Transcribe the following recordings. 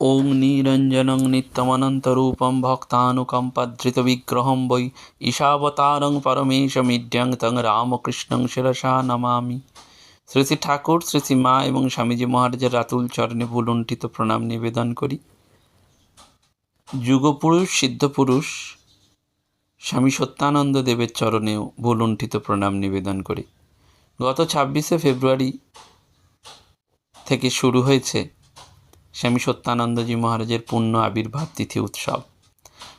ओम निरञ्जनं नित्यमनन्तरूपं भक्तानुकम्पधृतविग्रहं वै ঈশাবতারং পরমেশমিড্যং তং রামকৃষ্ণং শিরসা নমামি শ্রী শ্রী ঠাকুর শ্রী শ্রী মা এবং স্বামীজি মহারাজের রাতুল চরণে ভুলুণ্ঠিত প্রণাম নিবেদন করি যুগপুরুষ সিদ্ধপুরুষ স্বামী সত্যানন্দ দেবের চরণেও ভুলুণ্ঠিত প্রণাম নিবেদন করি গত ছাব্বিশে ফেব্রুয়ারি থেকে শুরু হয়েছে স্বামী সত্যানন্দজি মহারাজের পূর্ণ আবির্ভাব তিথি উৎসব।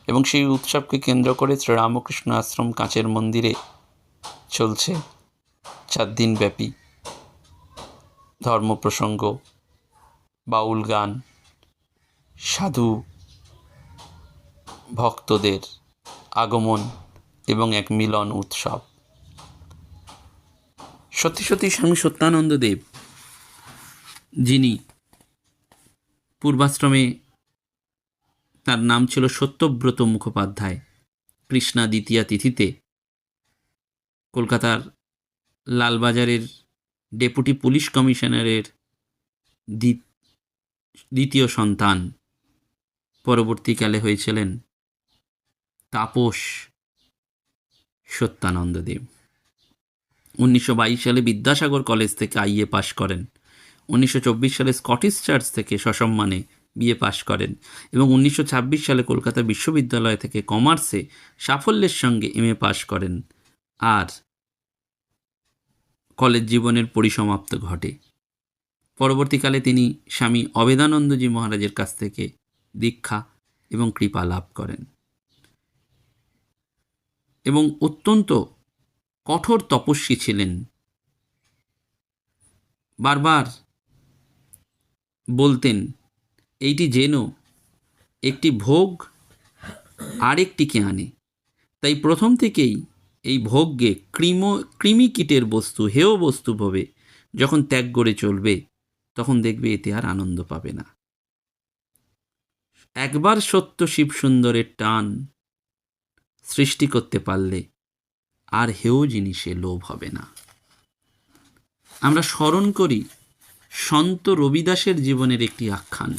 এবং সেই উৎসবকে কেন্দ্র করে শ্রীরামকৃষ্ণ আশ্রম কাঁচের মন্দিরে চলছে চার দিনব্যাপী ধর্ম প্রসঙ্গ বাউল গান, সাধু, ভক্তদের আগমন এবং এক মিলন উৎসব। সত্যি সত্যি স্বামী সত্যানন্দ দেব যিনি পূর্বাশ্রমে তার নাম ছিল সত্যব্রত মুখোপাধ্যায়, কৃষ্ণা দ্বিতীয়া তিথিতে। কলকাতার লালবাজারের ডেপুটি পুলিশ কমিশনারের দ্বি- দ্বিতীয় সন্তান পরবর্তীকালে হয়েছিলেন তাপস সত্যানন্দ দেব। উনিশশো বাইশ সালে বিদ্যাসাগর কলেজ থেকে আইএ পাশ করেন। উনিশশো চব্বিশ সালে স্কটিশ চার্চ থেকে সসম্মানে বিএ পাশ করেন এবং উনিশশো ছাব্বিশ সালে কলকাতা বিশ্ববিদ্যালয় থেকে কমার্সে সাফল্যের সঙ্গে এমএ পাশ করেন। আর কলেজ জীবনের পরিসমাপ্ত ঘটে। পরবর্তীকালে তিনি স্বামী অবেদানন্দজি মহারাজের কাছ থেকে দীক্ষা এবং কৃপা লাভ করেন। এবং অত্যন্ত কঠোর তপস্বী ছিলেন। বারবার বলতেন, এইটি যেন একটি ভোগ আরেকটিকে আনে। তাই প্রথম থেকেই এই ভোগকে কৃম কৃমি কীটের বস্তু, হেয় বস্তু ভাবে। যখন ত্যাগ করে চলবে, তখন দেখবে এতে আর আনন্দ পাবে না। একবার সত্য শিব সুন্দরের টান সৃষ্টি করতে পারলে আর হেয় জিনিসে লোভ হবে না। আমরা স্মরণ করি সন্ত রবিদাসের জীবনের একটি আখ্যান।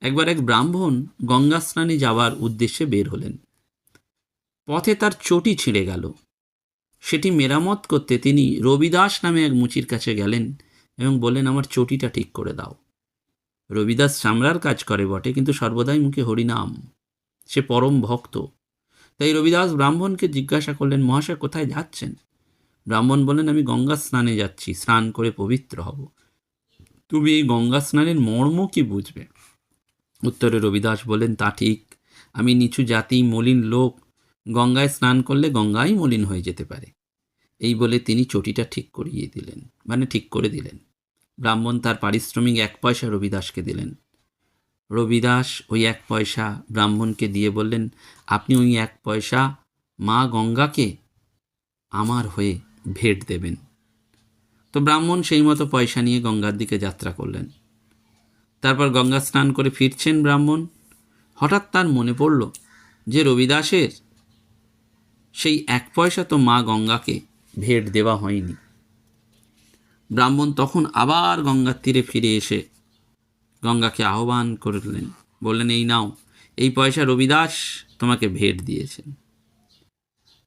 একবার এক ব্রাহ্মণ গঙ্গা স্নানে যাওয়ার উদ্দেশ্যে বের হলেন। পথে তার চটি ছিঁড়ে গেল। সেটি মেরামত করতে তিনি রবিদাস নামে এক মুচির কাছে গেলেন এবং বললেন, আমার চটিটা ঠিক করে দাও। রবিদাস চামড়ার কাজ করে বটে, কিন্তু সর্বদাই মুখে হরিনাম। সে পরম ভক্ত। তাই রবিদাস ব্রাহ্মণকে জিজ্ঞাসা করলেন, মহাশয়, কোথায় যাচ্ছেন? ব্রাহ্মণ বলেন আমি গঙ্গা স্নানে যাচ্ছি, স্নান করে পবিত্র হব। তুমি এই গঙ্গা স্নানের মর্ম কি বুঝবে? উত্তরে রবিদাস বলেন তা ঠিক। আমি নিচু জাতি মলিন লোক। গঙ্গায় স্নান করলে গঙ্গাই মলিন হয়ে যেতে পারে। এই বলে তিনি চটিটা ঠিক করিয়ে দিলেন মানে ঠিক করে দিলেন। ব্রাহ্মণ তার পারিশ্রমিক এক পয়সা রবিদাসকে দিলেন। রবিদাস ওই এক পয়সা ব্রাহ্মণকে দিয়ে বললেন, আপনি ওই এক পয়সা মা গঙ্গাকে আমার হয়ে ভেট দেবেন। তো ব্রাহ্মণ সেই মতো পয়সা নিয়ে গঙ্গার দিকে যাত্রা করলেন। তারপর গঙ্গা স্নান করে ফিরছেন ব্রাহ্মণ। হঠাৎ তার মনে পড়ল যে রবিদাসের সেই এক পয়সা তো মা গঙ্গাকে ভেট দেওয়া হয়নি। ব্রাহ্মণ তখন আবার গঙ্গার তীরে ফিরে এসে গঙ্গাকে আহ্বান করলেন, বললেন, এই নাও, এই পয়সা রবিদাস তোমাকে ভেট দিয়েছেন।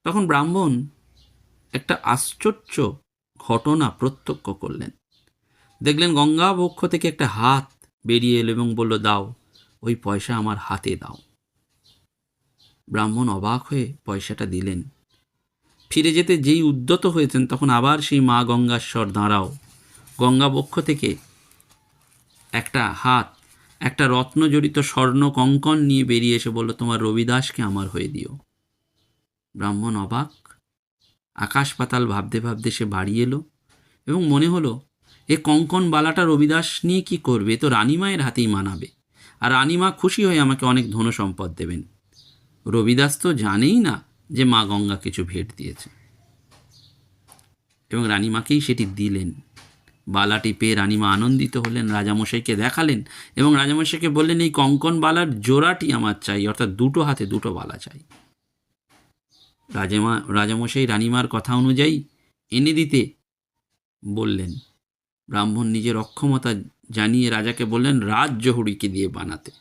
তখন ব্রাহ্মণ একটা আশ্চর্য ঘটনা প্রত্যক্ষ করলেন। দেখলেন গঙ্গা বক্ষ থেকে একটা হাত বেরিয়ে এলো এবং বলল, দাও, ওই পয়সা আমার হাতে দাও। ব্রাহ্মণ অবাক হয়ে পয়সাটা দিলেন। ফিরে যেতে যেই উদ্যত হয়েছেন, তখন আবার সেই মা গঙ্গাশ্বর, দাঁড়াও, গঙ্গা বক্ষ থেকে একটা হাত, একটা রত্নজড়িত স্বর্ণ কঙ্কন নিয়ে বেরিয়ে এসে বলল, তোমার রবিদাসকে আমার হয়ে দিও। ব্রাহ্মণ অবাক আকাশ পাতাল ভাবতে ভাবতে সে বাড়ি এলো এবং মনে হলো, এ কঙ্কন বালাটা রবিদাস নিয়ে কি করবে? তো রানীমায়ের হাতেই মানাবে। আর রানীমা খুশি হয়ে আমাকে অনেক ধন সম্পদ দেবেন। রবিদাস তো জানেই না যে মা গঙ্গা কিছু ভেট দিয়েছে। এবং রানীমাকেই সেটি দিলেন। বালাটি পেয়ে রানীমা আনন্দিত হলেন, রাজামশাইকে দেখালেন এবং রাজামশাইকে বললেন, এই কঙ্কন বালার জোড়াটি আমার চাই, অর্থাৎ দুটো হাতে দুটো বালা চাই। রাজামা, রাজামশাই রানীমার কথা অনুযায়ী এনে দিতে বললেন। ব্রাহ্মণ নিজের অক্ষমতা জানিয়ে রাজাকে বললেন, রাজ জহুরিকে দিয়ে বানাতে।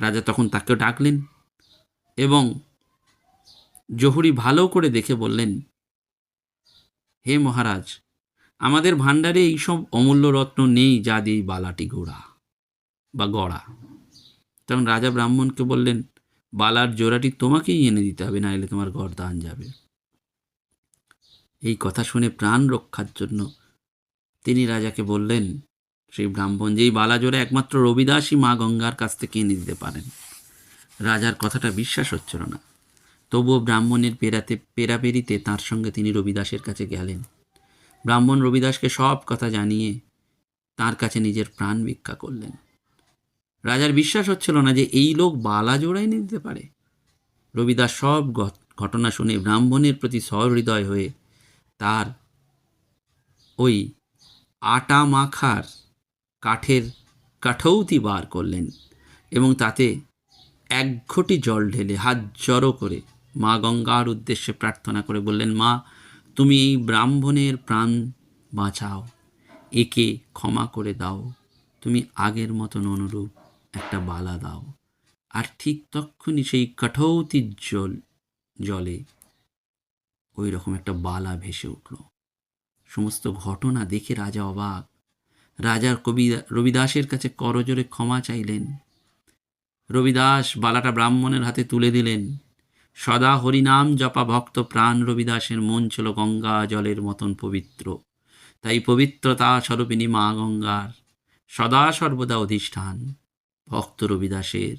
রাজা তখন তাকে ডাকলেন এবং জহুরি ভালো করে দেখে বললেন, হে মহারাজ, আমাদের ভাণ্ডারে এইসব অমূল্য রত্ন নেই যা দিয়ে বালাটি গোড়া বা গড়া। তখন রাজা ব্রাহ্মণকে বললেন বালার জোড়াটি তোমাকেই এনে দিতে হবে, না এলে তোমার গরদান যাবে। এই কথা শুনে প্রাণ রক্ষার জন্য তিনি রাজাকে বললেন সেই ব্রাহ্মণ যে এই বালা জোড়া একমাত্র রবিদাসই মা গঙ্গার কাছ থেকে এনে দিতে পারেন। রাজার কথাটা বিশ্বাস হচ্ছিল না। তবুও ব্রাহ্মণের পেরাতে, পেরাপেরিতে তার সঙ্গে তিনি রবিদাসের কাছে গেলেন। ব্রাহ্মণ রবিদাসকে সব কথা জানিয়ে তার কাছে নিজের প্রাণ ভিক্ষা করলেন। রাজার বিশ্বাস হচ্ছিল না যে এই লোক বালা জোড়াই নিতে পারে। রবিদাস সব ঘটনা শুনে ব্রাহ্মণের প্রতি সহৃদয় হয়ে তার ওই আটা মাখার কাঠের কাঠৌতি বার করলেন এবং তাতে এক ঘটি জল ঢেলে হাত জড়ো করে মা গঙ্গার উদ্দেশ্যে প্রার্থনা করে বললেন, মা, তুমি এই ব্রাহ্মণের প্রাণ বাঁচাও। একে ক্ষমা করে দাও। তুমি আগের মতন অনুরূপ একটা বালা দাও। আর ঠিক তক্ষুনি সেই কাঠৌতির জল, জলে ওই রকম একটা বালা ভেসে উঠল। সমস্ত ঘটনা দেখে রাজা অবাক। রাজার কবি রবিদাসের কাছে করজোরে ক্ষমা চাইলেন। রবিদাস বালাটা ব্রাহ্মণের হাতে তুলে দিলেন। সদা হরিনাম জপা ভক্ত প্রাণ রবিদাসের মন ছিল গঙ্গা জলের মতন পবিত্র। তাই পবিত্রতা স্বরূপিনী মা গঙ্গার সদা সর্বদা অধিষ্ঠান। ভক্ত রবিদাসের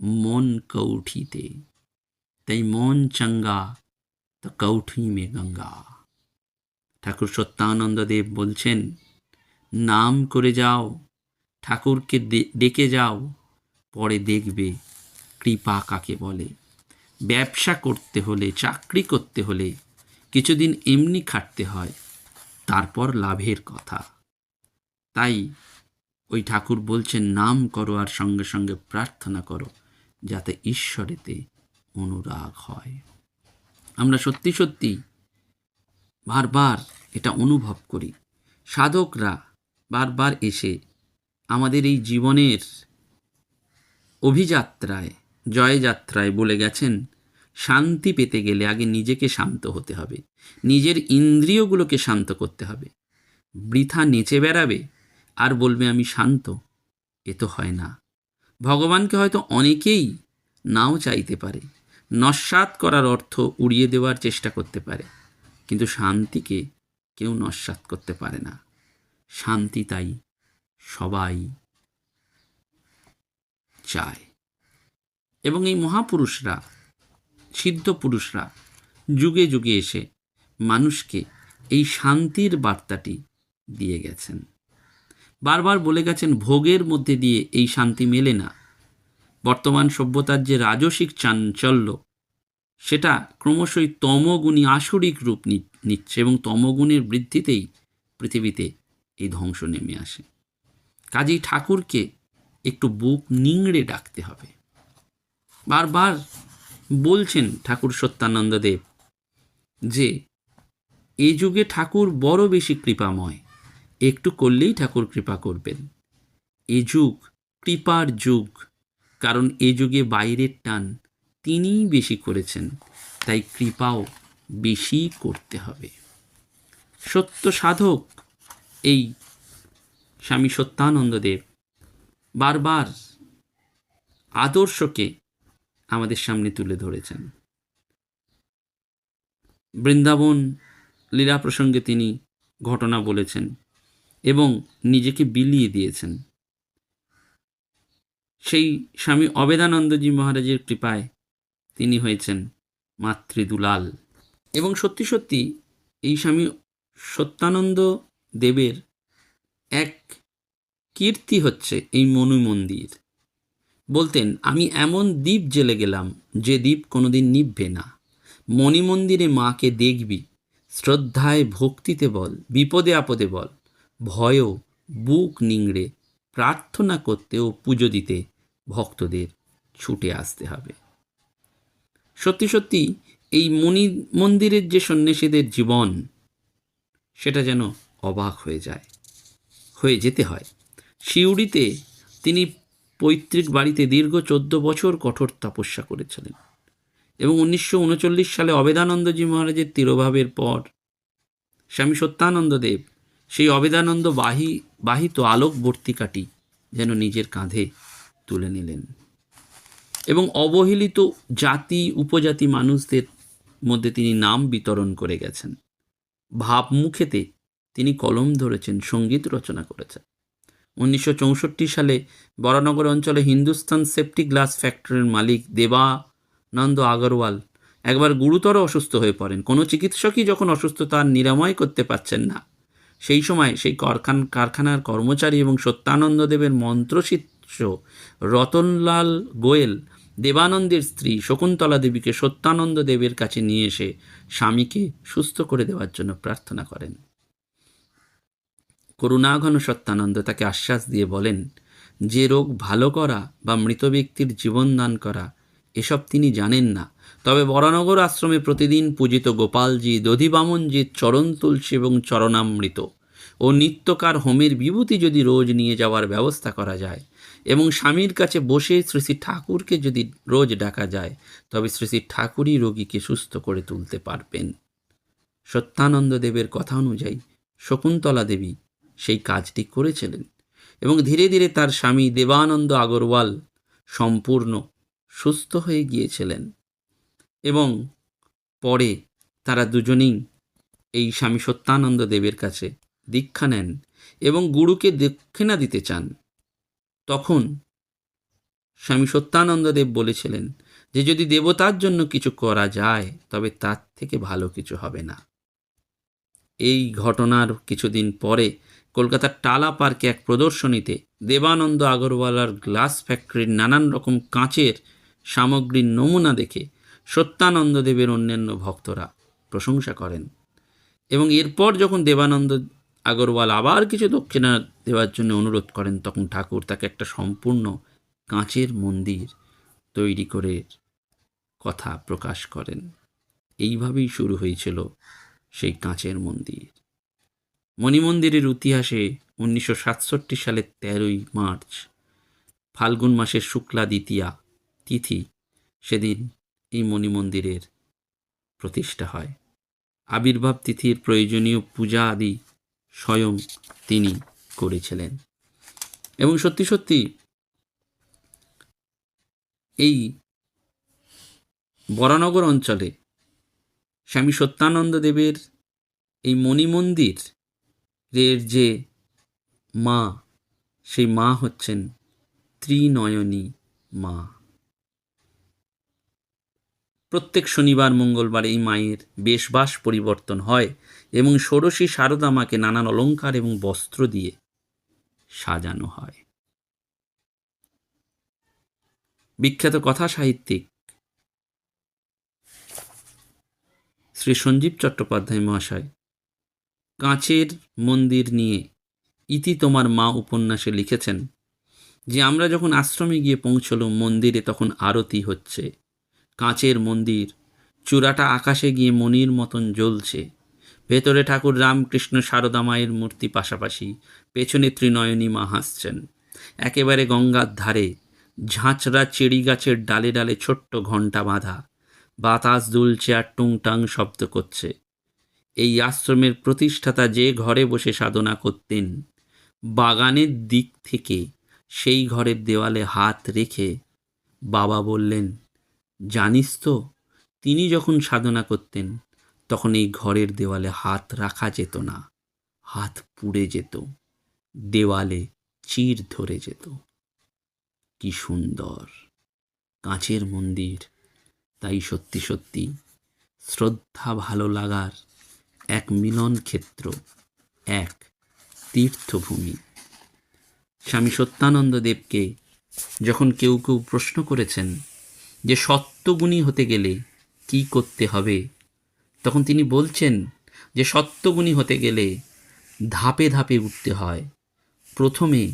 মন কৌঠিতে। তাই মন চঙ্গা, তো কৌঠি মে গঙ্গা। ঠাকুর সত্যানন্দ দেব বলছেন, নাম করে যাও, ঠাকুরকে ডেকে যাও, পরে দেখবে কৃপা কাকে বলে। ব্যবসা করতে হলে, চাকরি করতে হলে, কিছুদিন এমনি খাটতে হয়, তারপর লাভের কথা। তাই ওই ঠাকুর বলছেন, নাম করো আর সঙ্গে সঙ্গে প্রার্থনা করো, যাতে ঈশ্বরেতে অনুরাগ হয়। আমরা সত্যি সত্যি বারবার এটা অনুভব করি। সাধকরা বারবার এসে আমাদের এই জীবনের অভিযাত্রায়, জয়যাত্রায় বলে গেছেন, শান্তি পেতে গেলে আগে নিজেকে শান্ত হতে হবে। নিজের ইন্দ্রিয়গুলোকে শান্ত করতে হবে। বৃথা নেচে বেড়াবে আর বলবে, আমি শান্ত। এ তো হয় না। ভগবানকে হয়তো অনেকেই নাও চাইতে পারে, নস্বাত করার অর্থ উড়িয়ে দেওয়ার চেষ্টা করতে পারে, কিন্তু শান্তিকে কেউ নস্বাত করতে পারে না। শান্তি তাই সবাই চায়। এবং এই মহাপুরুষরা, সিদ্ধ পুরুষরা যুগে যুগে এসে মানুষকে এই শান্তির বার্তাটি দিয়ে গেছেন। বারবার বলে গেছেন, ভোগের মধ্যে দিয়ে এই শান্তি মেলে না। বর্তমান সভ্যতার যে রাজসিক চাঞ্চল্য, সেটা ক্রমশই তমগুণী আসরিক রূপ নিচ্ছে এবং তমগুণের বৃদ্ধিতেই পৃথিবীতে এই ধ্বংস নেমে আসে। কাজেই ঠাকুরকে একটু বুক নিংড়ে ডাকতে হবে। বারবার বলছেন ঠাকুর সত্যানন্দ দেব যে এই যুগে ঠাকুর বড় বেশি কৃপাময়। একটু করলেই ঠাকুর কৃপা করবেন। এ যুগ, কৃপার যুগ, কারণ এ যুগে বাইরের টান তিনিই বেশি করেছেন, তাই কৃপাও বেশি করতে হবে। সত্য সাধক, এই স্বামী সত্যানন্দ দেব বারবার আদর্শকে আমাদের সামনে তুলে ধরেছেন। বৃন্দাবন লীলা প্রসঙ্গে তিনি ঘটনা বলেছেন এবং নিজেকে বিলিয়ে দিয়েছেন। সেই স্বামী অবেদানন্দজি মহারাজের কৃপায় তিনি হয়েছেন মাতৃদুলাল। এবং সত্যি সত্যি এই স্বামী সত্যানন্দ দেবের এক কীর্তি হচ্ছে এই মনু মন্দির। বলতেন, আমি এমন দ্বীপ জেলে গেলাম যে দ্বীপ কোনোদিন নিভবে না। মণি মন্দিরে মাকে দেখবি, শ্রদ্ধায় ভক্তিতে বল, বিপদে আপদে বল। ভয়ও বুক নিংড়ে প্রার্থনা করতে ও পুজো দিতে ভক্তদের ছুটে আসতে হবে। সত্যি সত্যি এই মণি মন্দিরের যে সন্ন্যাসীদের জীবন, সেটা যেন অবাক হয়ে যায়, হয়ে যেতে হয়। সিউড়িতে তিনি পৈতৃক বাড়িতে দীর্ঘ চোদ্দ বছর কঠোর তপস্যা করেছিলেন এবং উনিশশো উনচল্লিশ সালে অবেদানন্দজি মহারাজের তিরোভাবের পর স্বামী সত্যানন্দ দেব সেই অবেদানন্দ বাহি, বাহিত আলোকবর্তিকাটি যেন নিজের কাঁধে তুলে নিলেন। এবং অবহেলিত জাতি, উপজাতি মানুষদের মধ্যে তিনি নাম বিতরণ করে গেছেন। ভাবমুখেতে তিনি কলম ধরেছেন, সংগীত রচনা করেছেন। উনিশশো চৌষট্টি সালে বরানগর অঞ্চলে হিন্দুস্তান সেফটি গ্লাস ফ্যাক্টরির মালিক দেবানন্দ আগরওয়াল একবার গুরুতর অসুস্থ হয়ে পড়েন। কোনো চিকিৎসকই যখন অসুস্থতার নিরাময় করতে পারছেন না। সেই সময় সেই কারখান, কারখানার কর্মচারী এবং সত্যানন্দ দেবের মন্ত্রশিষ্য রতনলাল গোয়েল দেবানন্দের স্ত্রী শকুন্তলা দেবীকে সত্যানন্দ দেবের কাছে নিয়ে এসে স্বামীকে সুস্থ করে দেওয়ার জন্য প্রার্থনা করেন। করুণাঘন সত্যানন্দ তাকে আশ্বাস দিয়ে বলেন, যে রোগ ভালো করা বা মৃত ব্যক্তির জীবন দান করা, এসব তিনি জানেন না। তবে বরানগর আশ্রমে প্রতিদিন পূজিত গোপালজি দধিবামনজির চরণ তুলসী এবং চরণামৃত ও নিত্যকার হোমের বিভূতি যদি রোজ নিয়ে যাওয়ার ব্যবস্থা করা যায় এবং স্বামীর কাছে বসে শ্রী শ্রী ঠাকুরকে যদি রোজ ডাকা যায়, তবে শ্রী শ্রী ঠাকুরই রোগীকে সুস্থ করে তুলতে পারবেন। সত্যানন্দ দেবের কথা অনুযায়ী শকুন্তলা দেবী সেই কাজটি করেছিলেন এবং ধীরে ধীরে তার স্বামী দেবানন্দ আগরওয়াল সম্পূর্ণ সুস্থ হয়ে গিয়েছিলেন। এবং পরে তারা দুজনেই এই স্বামী সত্যানন্দ দেবের কাছে দীক্ষা নেন এবং গুরুকে দক্ষিণা দিতে চান। তখন স্বামী সত্যানন্দ দেব বলেছিলেন যে, যদি দেবতার জন্য কিছু করা যায়, তবে তার থেকে ভালো কিছু হবে না। এই ঘটনার কিছুদিন পরে কলকাতার টালা পার্কে এক প্রদর্শনীতে দেবানন্দ আগরওয়ালার গ্লাস ফ্যাক্টরির নানান রকম কাঁচের সামগ্রীর নমুনা দেখে সত্যানন্দ দেবের অন্যান্য ভক্তরা প্রশংসা করেন। এবং এরপর যখন দেবানন্দ আগরওয়াল আবার কিছু দক্ষিণা দেওয়ার জন্য অনুরোধ করেন, তখন ঠাকুর তাকে একটা সম্পূর্ণ কাঁচের মন্দির তৈরি করে কথা প্রকাশ করেন। এইভাবেই শুরু হয়েছিল সেই কাঁচের মন্দির। মণিমন্দিরের ইতিহাসে উনিশশো সাতষট্টি সালের তেরোই মার্চ, ফাল্গুন মাসের শুক্লা দ্বিতীয়া তিথি, সেদিন এই মণিমন্দিরের প্রতিষ্ঠা হয়। আবির্ভাব তিথির প্রয়োজনীয় পূজা আদি স্বয়ং তিনি করেছিলেন। এবং সত্যি সত্যি এই বরানগর অঞ্চলে স্বামী সত্যানন্দ দেবের এই মণিমন্দির এর যে মা, সেই মা হচ্ছেন ত্রিনয়নী মা। প্রত্যেক শনিবার, মঙ্গলবার এই মায়ের বেশবাস পরিবর্তন হয় এবং ষোড়শী শারদা মাকে নানান অলঙ্কার এবং বস্ত্র দিয়ে সাজানো হয়। বিখ্যাত কথা সাহিত্যিক শ্রী সঞ্জীব চট্টোপাধ্যায় মহাশয় কাঁচের মন্দির নিয়ে ইতি তোমার মা উপন্যাসে লিখেছেন যে, আমরা যখন আশ্রমে গিয়ে পৌঁছলো মন্দিরে তখন আরতি হচ্ছে। কাঁচের মন্দির। চূড়াটা আকাশে গিয়ে মণির মতন জ্বলছে। ভেতরে ঠাকুর রামকৃষ্ণ সারদা মায়ের মূর্তি পাশাপাশি পেছনে ত্রিনয়নী মা হাসছেন। একেবারে গঙ্গার ধারে ঝাঁচড়া চেরি গাছের ডালে ডালে ছোট্ট ঘণ্টা বাঁধা। বাতাস দুলছে আর টুংটাং শব্দ করছে। এই আশ্রমের প্রতিষ্ঠাতা যে ঘরে বসে সাধনা করতেন, বাগানের দিক থেকে সেই ঘরের দেওয়ালে হাত রেখে বাবা বললেন জানিস তো, তিনি যখন সাধনা করতেন, তখন এই ঘরের দেওয়ালে হাত রাখা যেত না, হাত পুড়ে যেত, দেওয়ালে চির ধরে যেত। কি সুন্দর, কাঁচের মন্দির, তাই সত্যি সত্যি শ্রদ্ধা ভালো লাগার এক মিলন ক্ষেত্র, এক তীর্থভূমি। স্বামী সত্যানন্দ দেবকে যখন কেউ কেউ প্রশ্ন করেছেন যে সত্যগুণী হতে গেলে কি করতে হবে? তখন তিনি বলছেন যে সত্যগুণী হতে গেলে ধাপে ধাপে উঠতে হয়। প্রথমে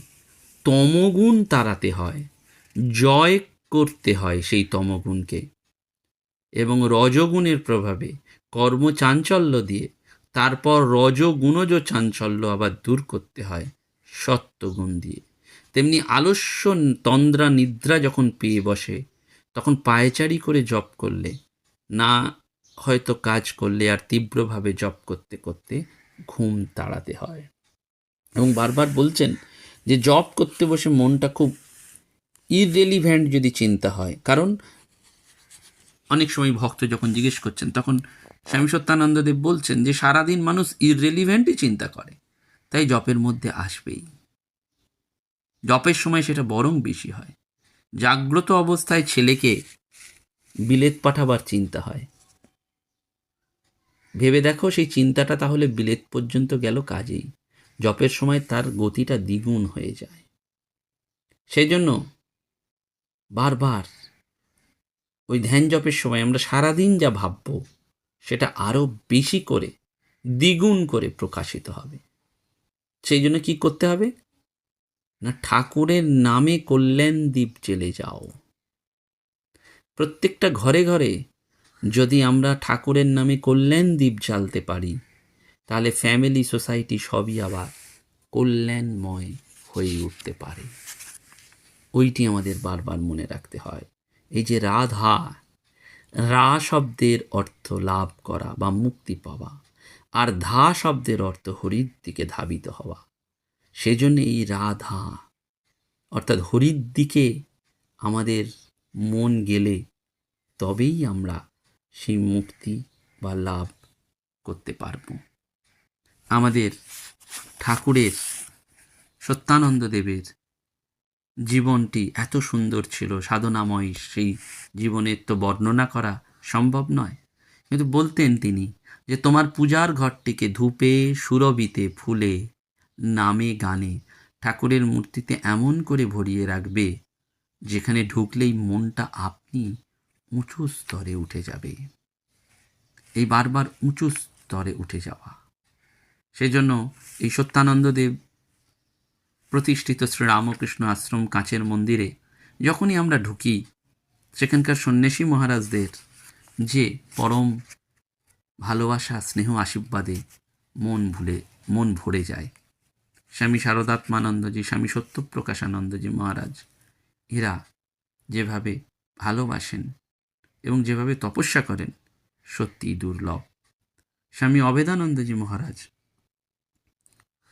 তমগুণ তাড়াতে হয়, জয় করতে হয় সেই তমগুণকে এবং রজগুণের প্রভাবে কর্মচাঞ্চল্য দিয়ে তারপর রজগুণজ চাঞ্চল্য আবার দূর করতে হয় সত্যগুণ দিয়ে। তেমনি আলস্য, তন্দ্রা, নিদ্রা যখন পেয়ে বসে তখন পায়চারি করে জপ করলে, না হয়তো কাজ করলে আর তীব্রভাবে জপ করতে করতে ঘুম তাড়াতে হয়। এবং বারবার বলছেন যে জব করতে বসে মনটা খুব ইররেলিভ্যান্ট যদি চিন্তা হয়, কারণ অনেক সময় ভক্ত যখন জিজ্ঞেস করছেন, তখন স্বামী সত্যানন্দদেব বলছেন যে সারাদিন মানুষ ইররেলিভেন্টই চিন্তা করে, তাই জপের মধ্যে আসবেই। জপের সময় সেটা বরং বেশি হয়। জাগ্রত অবস্থায় ছেলেকে বিলেত পাঠাবার চিন্তা হয়। ভেবে দেখো সেই চিন্তাটা তাহলে বিলেত পর্যন্ত গেল কাজেই। জপের সময় তার গতিটা দ্বিগুণ হয়ে যায়। সেই জন্য বারবার ওই ধ্যান জপের সময় আমরা সারাদিন যা ভাবব, সেটা আরও বেশি করে দ্বিগুণ করে প্রকাশিত হবে। সেই জন্য কি করতে হবে? না ঠাকুরের নামে কল্যাণ দ্বীপ জেলে যাও। প্রত্যেকটা ঘরে ঘরে যদি আমরা ঠাকুরের নামে কল্যাণ দ্বীপ জ্বালতে পারি, তাহলে ফ্যামিলি, সোসাইটি সবই আবার কল্যাণময় হয়ে উঠতে পারে। ওইটি আমাদের বারবার মনে রাখতে হয়। এই যে রাধা, রা শব্দের অর্থ লাভ করা বা মুক্তি পাওয়া, আর ধা শব্দের অর্থ হরির দিকে ধাবিত হওয়া। সেজন্য এই রাধা, অর্থাৎ হরির দিকে আমাদের মন গেলে তবেই আমরা সেই মুক্তি বা লাভ করতে পারব। আমাদের ঠাকুরের, সত্যানন্দ দেবের জীবনটি এত সুন্দর ছিল, সাধনাময় সেই জীবনের তো বর্ণনা করা সম্ভব নয়। কিন্তু বলতেন তিনি যে, তোমার পূজার ঘরটিকে ধূপে সুরবিতে ফুলে নামে গানে। ঠাকুরের মূর্তিতে এমন করে ভরিয়ে রাখবে, যেখানে ঢুকলেই মনটা আপনি উঁচু স্তরে উঠে যাবে। এই বারবার উঁচু স্তরে উঠে যাওয়া। সেজন্য এই সত্যানন্দদেব প্রতিষ্ঠিত শ্রী রামকৃষ্ণ আশ্রম কাঁচের মন্দিরে যখনই আমরা ঢুকি, সেখানকার সন্ন্যাসী মহারাজদের যে পরম ভালোবাসা, স্নেহ, আশীর্বাদে মন ভুলে, মন ভরে যায়। স্বামী শারদাত্মানন্দজি, স্বামী সত্যপ্রকাশানন্দজি মহারাজ, এরা যেভাবে ভালোবাসেন এবং যেভাবে তপস্যা করেন, সত্যিই দুর্লভ। স্বামী অবেদানন্দজি মহারাজ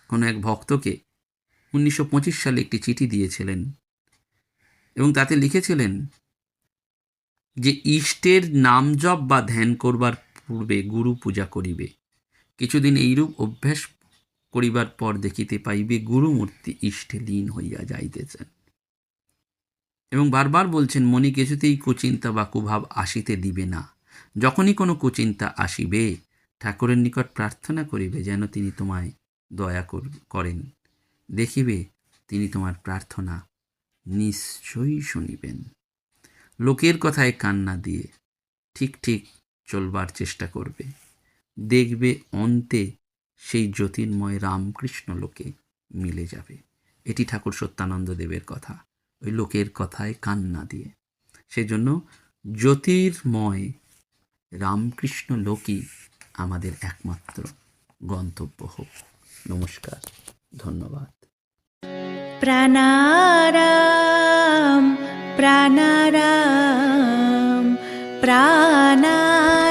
কোনো এক ভক্তকে উনিশশো পঁচিশ সালে একটি চিঠি দিয়েছিলেন এবং তাতে লিখেছিলেন যে, ইষ্টের নাম জপ বা ধ্যান করবার পূর্বে গুরু পূজা করিবে। কিছুদিন এইরূপ অভ্যাস করিবার পর দেখিতে পাইবে গুরুমূর্তি ইষ্টে লীন হইয়া যাইতেছেন। এবং বারবার বলছেন মনি কিছুতেই কুচিন্তা বা কুভাব আসিতে দিবে না। যখনই কোনো কুচিন্তা আসিবে, ঠাকুরের নিকট প্রার্থনা করিবে যেন তিনি তোমায় দয়া করেন। দেখিবে তিনি তোমার প্রার্থনা নিশ্চয়ই শুনিবেন। লোকের কথায় কান্না দিয়ে ঠিক ঠিক চলবার চেষ্টা করবে। দেখবে অন্তে সেই জ্যোতির্ময় রামকৃষ্ণ লোকে মিলে যাবে। এটি ঠাকুর সত্যানন্দ দেবের কথা। ওই লোকের কথায় কান্না দিয়ে। সেজন্য জ্যোতির্ময় রামকৃষ্ণ লোকই আমাদের একমাত্র গন্তব্য হোক। নমস্কার, ধন্যবাদ। প্রাণারাম প্রাণারাম প্রাণারাম।